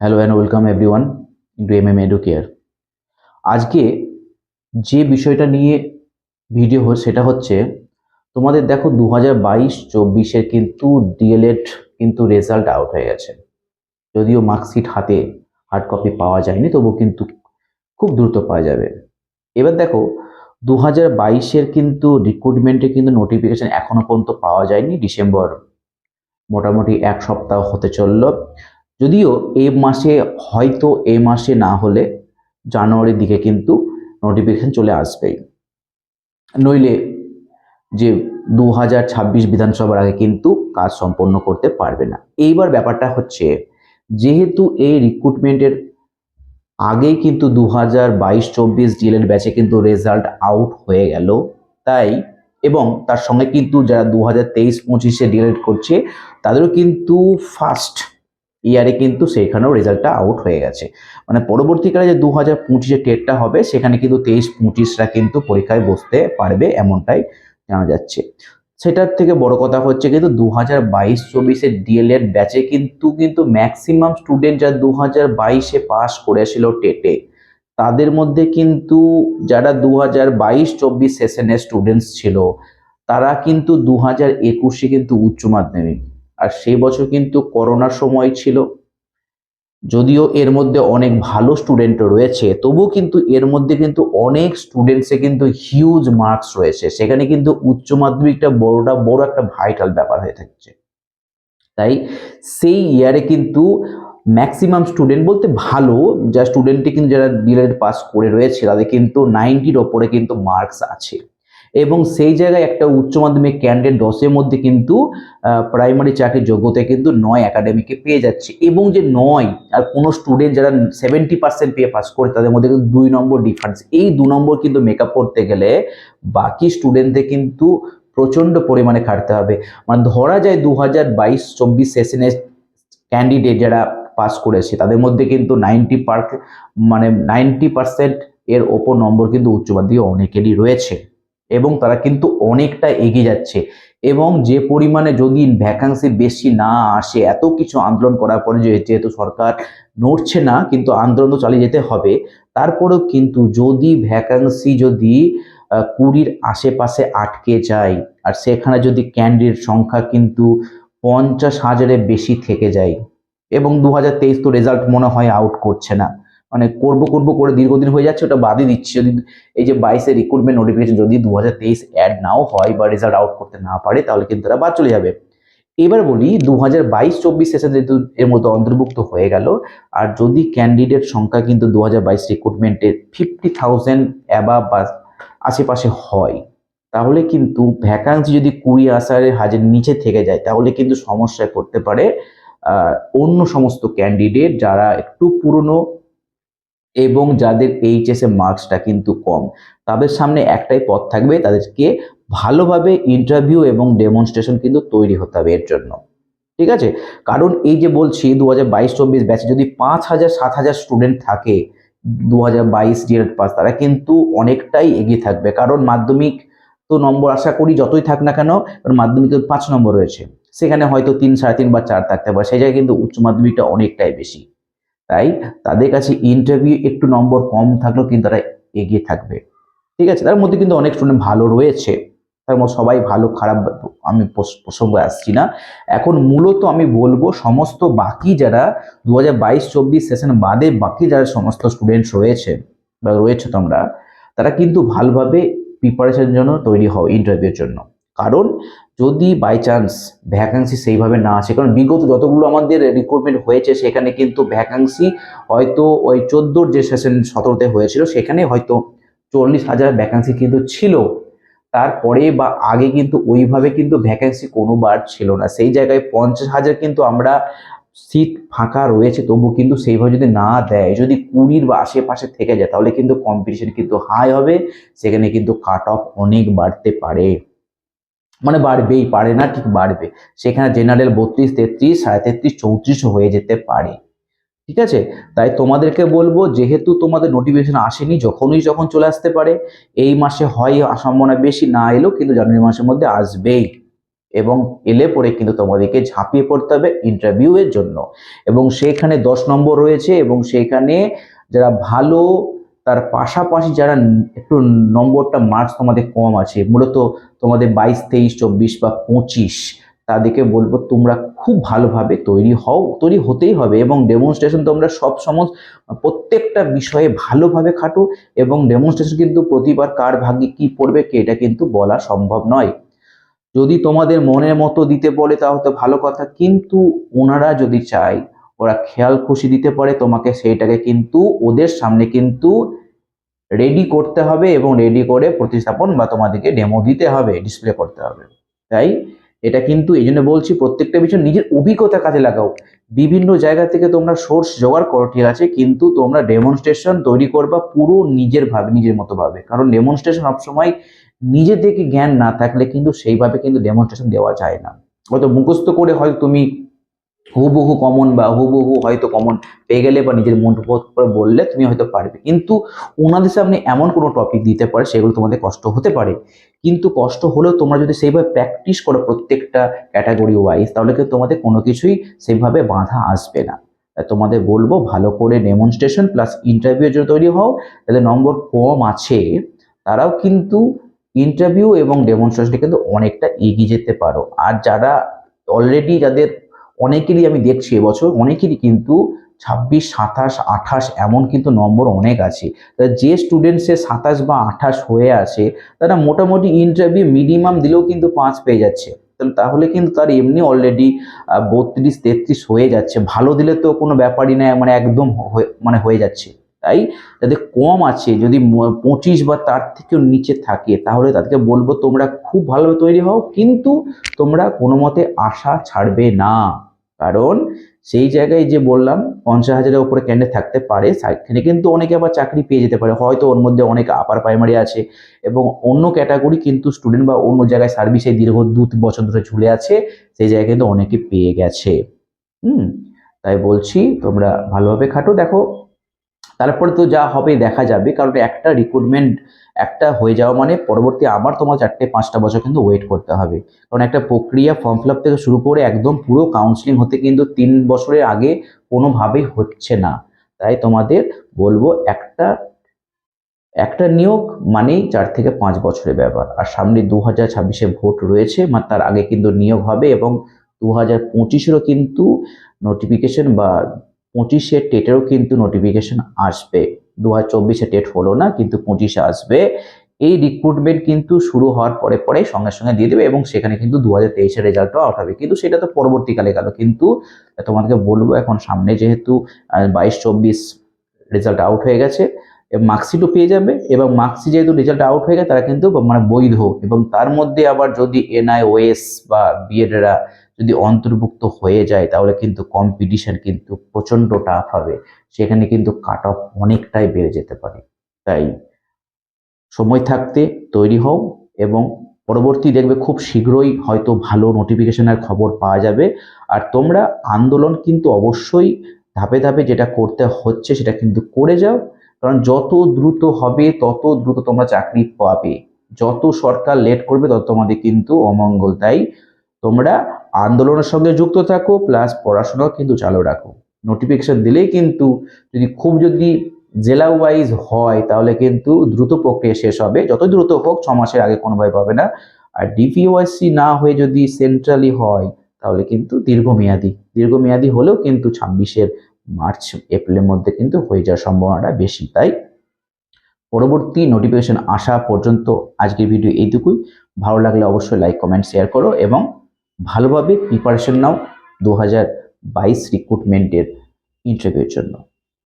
Hello and welcome everyone into M M Educare আজকে যে বিষয়টা নিয়ে ভিডিও সেটা হচ্ছে, তোমাদের দেখো দু হাজার বাইশ চব্বিশের কিন্তু ডিএলএড কিন্তু রেজাল্ট আউট হয়ে গেছে। যদিও মার্কশিট হাতে হার্ড কপি পাওয়া যায়নি তবু কিন্তু খুব দ্রুত পাওয়া যাবে। এবার দেখো দু হাজার বাইশের কিন্তু রিক্রুটমেন্টে কিন্তু নোটিফিকেশন এখনও পর্যন্ত পাওয়া যায়নি। ডিসেম্বর মোটামুটি এক সপ্তাহ হতে চলল। যদিও এ মাসে হয়তো এ মাসে না হলে জানুয়ারির দিকে কিন্তু নোটিফিকেশন চলে আসবেই। নইলে যে দু হাজার ছাব্বিশ বিধানসভার আগে কিন্তু কাজ সম্পন্ন করতে পারবে না। এইবার ব্যাপারটা হচ্ছে, যেহেতু এই রিক্রুটমেন্টের আগেই কিন্তু দু হাজার বাইশ চব্বিশ ডিএলএড ব্যাচে কিন্তু রেজাল্ট আউট হয়ে গেল, তাই এবং তার সঙ্গে কিন্তু যারা দু হাজার তেইশ পঁচিশে ডিএলএড করছে, তাদেরও কিন্তু ফার্স্ট ইয়ারে কিন্তু সেখানেও রেজাল্টটা আউট হয়ে গেছে। মানে পরবর্তীকালে যে দু হাজার পঁচিশে টেটটা হবে, সেখানে কিন্তু তেইশ পঁচিশরা কিন্তু পরীক্ষায় বসতে পারবে এমনটাই জানা যাচ্ছে। সেটার থেকে বড় কথা হচ্ছে কিন্তু দু হাজার বাইশ চব্বিশের ডিএলএড ব্যাচে কিন্তু কিন্তু ম্যাক্সিমাম স্টুডেন্ট যারা দু হাজার বাইশে পাস করেছিল টেটে, তাদের মধ্যে কিন্তু যারা দু হাজার বাইশ চব্বিশ সেশনের স্টুডেন্টস ছিল, তারা কিন্তু দু হাজার একুশে কিন্তু উচ্চ মাধ্যমিক। আর সেই বছর কিন্তু করোনার সময় ছিল। যদিও এর মধ্যে অনেক ভালো স্টুডেন্ট রয়েছে, তবুও কিন্তু এর মধ্যে কিন্তু অনেক স্টুডেন্টসে কিন্তু হিউজ মার্কস রয়েছে। সেখানে কিন্তু উচ্চ মাধ্যমিকটা বড়টা বড় একটা ভাইটাল ব্যাপার হয়ে থাকছে। তাই সেই ইয়ারে কিন্তু ম্যাক্সিমাম স্টুডেন্ট বলতে ভালো, যা স্টুডেন্টে কিন্তু যারা ডিলেড পাস করে রয়েছে, তাদের কিন্তু নাইনটির ওপরে কিন্তু মার্কস আছে। এবং সেই জায়গায় একটা উচ্চ মাধ্যমিক ক্যান্ডিডেট দশের মধ্যে কিন্তু প্রাইমারি চাকরির যোগ্যতা কিন্তু নয় একাডেমিকে পেয়ে যাচ্ছে। এবং যে নয়, আর কোনো স্টুডেন্ট যারা সেভেন্টি পার্সেন্ট পেয়ে পাস করে, তাদের মধ্যে কিন্তু দুই নম্বর ডিফারেন্স এই দু নম্বর কিন্তু মেকআপ করতে গেলে বাকি স্টুডেন্টদের কিন্তু প্রচণ্ড পরিমাণে খাটতে হবে। মানে ধরা যায় দু হাজার বাইশ চব্বিশ সেশনের ক্যান্ডিডেট যারা পাস করেছে, তাদের মধ্যে কিন্তু নাইনটি পার মানে নাইনটি পার্সেন্ট এর ওপর নম্বর কিন্তু উচ্চ মাধ্যমিক অনেকেরই রয়েছে। এবং তারা কিন্তু অনেকটা এগিয়ে যাচ্ছে। এবং যে পরিমাণে যদি ভ্যাকান্সি বেশি না আসে, এত কিছু আন্দোলন করার পরে যেহেতু সরকার নড়ছে না, কিন্তু আন্দোলন তো চালিয়ে যেতে হবে, তারপরেও কিন্তু যদি ভ্যাকান্সি যদি কুড়ির আশেপাশে আটকে যায়, আর সেখানে যদি ক্যান্ডিডেট সংখ্যা কিন্তু পঞ্চাশ হাজারের বেশি থেকে যায়, এবং দু হাজার তেইশ তো রেজাল্ট মনে হয় আউট করছে না। মানে করব করব করে দীর্ঘদিন হয়ে যাচ্ছে, ওটা বাদই দিচ্ছি। যদি এই যে বাইশে রিক্রুটমেন্ট নোটিফিকেশন যদি দু হাজার তেইশ অ্যাড নাও হয় বা রেজাল্ট আউট করতে না পারে, তাহলে কিন্তু তারা বাদ চলে যাবে। এবার বলি দু হাজার বাইশ, চব্বিশ সেশন যেহেতু এর মধ্যে অন্তর্ভুক্ত হয়ে গেল, আর যদি ক্যান্ডিডেট সংখ্যা কিন্তু দু হাজার বাইশ রিক্রুটমেন্টে ফিফটি থাউজেন্ড অ্যাবাভ বা আশেপাশে হয়, তাহলে কিন্তু ভ্যাকান্সি যদি কুড়ি আসারের হাজার নিচে থেকে যায়, তাহলে কিন্তু সমস্যায় পড়তে পারে অন্য সমস্ত ক্যান্ডিডেট যারা একটু পুরনো এবং যাদের এইচএস মার্কসটা কিন্তু কম, তাদের সামনে একটাই পথ থাকবে তাদেরকে ভালোভাবে ইন্টারভিউ এবং ডেমনস্ট্রেশন কিন্তু তৈরি হতে হবে এর জন্য। ঠিক আছে? কারণ এই যে বলছি দু হাজার বাইশ চব্বিশ ব্যাচে যদি পাঁচ হাজার, সাত হাজার স্টুডেন্ট থাকে দু হাজার বাইশ ডিএড পাস তারা কিন্তু অনেকটাই এগিয়ে থাকবে। কারণ মাধ্যমিক তো নম্বর আশা করি যতই থাক না কেন, কারণ মাধ্যমিকে পাঁচ নম্বর রয়েছে। সেখানে হয়তো তিন, সাড়ে তিন বা চার থাকতে পারে, সেই জায়গায় কিন্তু উচ্চ মাধ্যমিকটা অনেকটাই বেশি। তাই তাদের কাছে ইন্টারভিউ একটু নম্বর কম থাকলেও কিন্তু তারা এগিয়ে থাকবে। ঠিক আছে? তার মধ্যে কিন্তু অনেক স্টুডেন্ট ভালো রয়েছে। তার মধ্যে সবাই ভালো, খারাপ আমি প্রস- প্রসঙ্গে আসছি না। এখন মূলত আমি বলব সমস্ত বাকি যারা দু হাজার বাইশ, চব্বিশ সেশন বাদে বাকি যারা সমস্ত স্টুডেন্টস রয়েছে বা রয়েছে তোমরা, তারা কিন্তু ভালোভাবে প্রিপারেশনের জন্য তৈরি হও ইন্টারভিউর জন্য। কারণ যদি বাই চান্স ভ্যাকান্সি সেইভাবে না আসে, কারণ বিগত যতগুলো আমাদের রিক্রুটমেন্ট হয়েছে, সেখানে কিন্তু ভ্যাকান্সি হয়তো ওই চোদ্দোর যে সেশন সতেরোতে হয়েছিল, সেখানে হয়তো চল্লিশ হাজার ভ্যাকান্সি কিন্তু ছিল। তারপরে বা আগে কিন্তু ওইভাবে কিন্তু ভ্যাকান্সি কোনোবার ছিল না। সেই জায়গায় পঞ্চাশ হাজার কিন্তু আমরা সিট ফাঁকা রয়েছে, তবু কিন্তু সেইভাবে যদি না দেয়, যদি কুড়ির বা আশেপাশে থেকে যায়, তাহলে কিন্তু কম্পিটিশন কিন্তু হাই হবে, সেখানে কিন্তু কাট অফ অনেক বাড়তে পারে। মানে বাড়বেই, পারে না, ঠিক বাড়বে। সেখানে জেনারেল বত্রিশ, তেত্রিশ, সাড়ে তেত্রিশ, চৌত্রিশও হয়ে যেতে পারে। ঠিক আছে? তাই তোমাদেরকে বলব, যেহেতু তোমাদের নোটিফিকেশন আসেনি, যখনই যখন চলে আসতে পারে, এই মাসে হয় সম্ভাবনা বেশি, না এলেও কিন্তু জানুয়ারি মাসের মধ্যে আসবেই। এবং এলে পরে কিন্তু তোমাদেরকে ঝাঁপিয়ে পড়তে হবে ইন্টারভিউয়ের জন্য। এবং সেখানে দশ নম্বর রয়েছে, এবং সেখানে যারা ভালো তার পাশাপাশি যারা একটু নম্বরটা মার্কস তোমাদের কম আছে, মূলত তোমাদের বাইশ, তেইশ, চব্বিশ বা পঁচিশ, তাদেরকে বলব তোমরা খুব ভালোভাবে তৈরি হও, তৈরি হতেই হবে এবং ডেমনস্ট্রেশন তোমরা সব সময় প্রত্যেকটা বিষয়ে ভালোভাবে খাটো এবং ডেমনস্ট্রেশন কিন্তু প্রতিবার কার ভাগ্যে কি পড়বে কে, এটা কিন্তু বলা সম্ভব নয়। যদি তোমাদের মনের মতো দিতে বলে তাহলে তো ভালো কথা, কিন্তু ওনারা যদি চায় ওরা খেয়াল খুশি দিতে পারে তোমাকে সেইটাকে কিন্তু ওদের সামনে কিন্তু রেডি করতে হবে এবং রেডি করে প্রতিস্থাপন বা তোমাদেরকে ডেমো দিতে হবে ডিসপ্লে করতে হবে। তাই এটা কিন্তু এই জন্য বলছি প্রত্যেকটা বিষয় নিজের অভিজ্ঞতা কাজে লাগাও। বিভিন্ন জায়গা থেকে তোমরা সোর্স জোগাড় করো, ঠিক আছে? কিন্তু তোমরা ডেমনস্ট্রেশন তৈরি করবা পুরো নিজের ভাবে, নিজের মতো ভাবে। কারণ ডেমনস্ট্রেশন সবসময় নিজে থেকে জ্ঞান না থাকলে কিন্তু সেইভাবে কিন্তু ডেমনস্ট্রেশন দেওয়া যায় না। হয়তো মুখস্থ করে হয়তো তুমি হুবহু কমন বা হুবহু হয়তো কমন পেয়ে গেলে বা নিজের মন বোধ করে বললে তুমি হয়তো পারবে। কিন্তু ওনাদের সামনে এমন কোনো টপিক দিতে পারে সেগুলো তোমাদের কষ্ট হতে পারে। কিন্তু কষ্ট হলেও তোমরা যদি সেইভাবে প্র্যাকটিস করো প্রত্যেকটা ক্যাটাগরি ওয়াইজ তাহলে কিন্তু তোমাদের কোনো কিছুই সেইভাবে বাধা আসবে না। তোমাদের বলব ভালো করে ডেমনস্ট্রেশন প্লাস ইন্টারভিউ যদি তৈরি হও। যাদের নম্বর কম আছে, তারাও কিন্তু ইন্টারভিউ এবং ডেমনস্ট্রেশনে কিন্তু অনেকটা এগিয়ে যেতে পারো। আর যারা অলরেডি যাদের অনেকেরই আমি দেখছি এবছর, অনেকেরই কিন্তু ছাব্বিশ, সাতাশ, আঠাশ এমন কিন্তু নম্বর অনেক আছে। তা যে স্টুডেন্টসের সাতাশ বা আঠাশ হয়ে আছে, তারা মোটামুটি ইন্টারভিউ মিনিমাম দিলেও কিন্তু পাঁচ পেয়ে যাচ্ছে। তাহলে কিন্তু তার এমনি অলরেডি বত্রিশ, তেত্রিশ হয়ে যাচ্ছে। ভালো দিলে তো কোনো ব্যাপারই না মানে একদম মানে হয়ে যাচ্ছে। তাই যাদের কম আছে, যদি পঁচিশ বা তার থেকেও নিচে থাকে, তাহলে তাদেরকে বলব তোমরা খুব ভালোভাবে তৈরি হও, কিন্তু তোমরা কোনো মতে আশা ছাড়বে না। কারণ সেই জায়গায় যে বললাম, পঞ্চাশ হাজারের উপরে ক্যান্ডিডেট থাকতে পারে, সেখানে কিন্তু অনেকে আবার চাকরি পেয়ে যেতে পারে। হয়তো ওর মধ্যে অনেক আপার প্রাইমারি আছে এবং অন্য ক্যাটাগরি কিন্তু স্টুডেন্ট বা অন্য জায়গায় সার্ভিসে দীর্ঘ দু বছর ধরে ঝুলে আছে, সেই জায়গায় কিন্তু অনেকে পেয়ে গেছে। হুম, তাই বলছি তোমরা ভালোভাবে খাটো। দেখো তারপরে তো যা হবে দেখা যাবে, কারণ একটা রিক্রুটমেন্ট একটা হয়ে যাওয়া মানে পরবর্তী আবার তোমার চারটে পাঁচটা বছর কিন্তু ওয়েট করতে হবে। কারণ একটা প্রক্রিয়া ফর্ম ফিল থেকে শুরু করে একদম পুরো কাউন্সিলিং হতে কিন্তু তিন বছরের আগে কোনোভাবেই হচ্ছে না। তাই তোমাদের বলব একটা একটা নিয়োগ মানেই চার থেকে পাঁচ বছরের ব্যাপার। আর সামনে দু হাজার ছাব্বিশে ভোট রয়েছে মানে তার আগে কিন্তু নিয়োগ হবে এবং দু হাজার পঁচিশেরও কিন্তু নোটিফিকেশন বা পঁচিশে টেটেরও কিন্তু নোটিফিকেশন আসবে। দু হাজার চব্বিশে টেট হলো না, কিন্তু পঁচিশে আসবে। এই রিক্রুটমেন্ট কিন্তু শুরু হওয়ার পরে পরে সঙ্গে সঙ্গে দিয়ে দেবে এবং সেখানে কিন্তু দু হাজার তেইশের রেজাল্টও আউট হবে। কিন্তু সেটা তো পরবর্তীকালে গেল। কিন্তু তোমাদেরকে বলব এখন সামনে যেহেতু বাইশ চব্বিশ রেজাল্ট আউট হয়ে গেছে মার্কশিটও পেয়ে যাবে এবং মার্কশিট যেহেতু রেজাল্ট আউট হয়ে গেছে, তারা কিন্তু মানে বৈধ। এবং তার মধ্যে আবার যদি এনআইওএস বা বিএডরা যদি অন্তর্ভুক্ত হয়ে যায়, তাহলে কিন্তু কম্পিটিশন কিন্তু প্রচণ্ড টাফ হবে। সেখানে কিন্তু কাট অফ অনেকটাই বেড়ে যেতে পারে। তাই সময় থাকতে তৈরি হও এবং পরবর্তী দেখবে খুব শীঘ্রই হয়তো ভালো নোটিফিকেশনের খবর পাওয়া যাবে। আর তোমরা আন্দোলন কিন্তু অবশ্যই ধাপে ধাপে যেটা করতে হচ্ছে সেটা কিন্তু করে যাও। কারণ যত দ্রুত হবে, তত দ্রুত তোমরা চাকরি পাবে। যত সরকার লেট করবে, তত তোমাদের কিন্তু অমঙ্গল। তাই তোমরা আন্দোলনের সঙ্গে যুক্ত থাকো প্লাস পড়াশোনাও কিন্তু চালু রাখো। নোটিফিকেশন দিলেই কিন্তু যদি খুব যদি জেলা ওয়াইজ হয়, তাহলে কিন্তু দ্রুত প্রক্রিয়া শেষ হবে। যত দ্রুত হোক, ছ মাসের আগে কোনোভাবে পাবে না। আর ডিপিওয়াইসি না হয়ে যদি সেন্ট্রালি হয়, তাহলে কিন্তু দীর্ঘমেয়াদী দীর্ঘমেয়াদী হলেও কিন্তু ছাব্বিশের মার্চ, এপ্রিলের মধ্যে কিন্তু হয়ে যাওয়ার সম্ভাবনাটা বেশি। তাই পরবর্তী নোটিফিকেশন আসা পর্যন্ত আজকের ভিডিও এইটুকুই। ভালো লাগলে অবশ্যই লাইক কমেন্ট শেয়ার করো এবং ভালোভাবে প্রিপারেশন নাও। দু হাজার বাইশ রিক্রুটমেন্টের ইন্টারভিউর জন্য।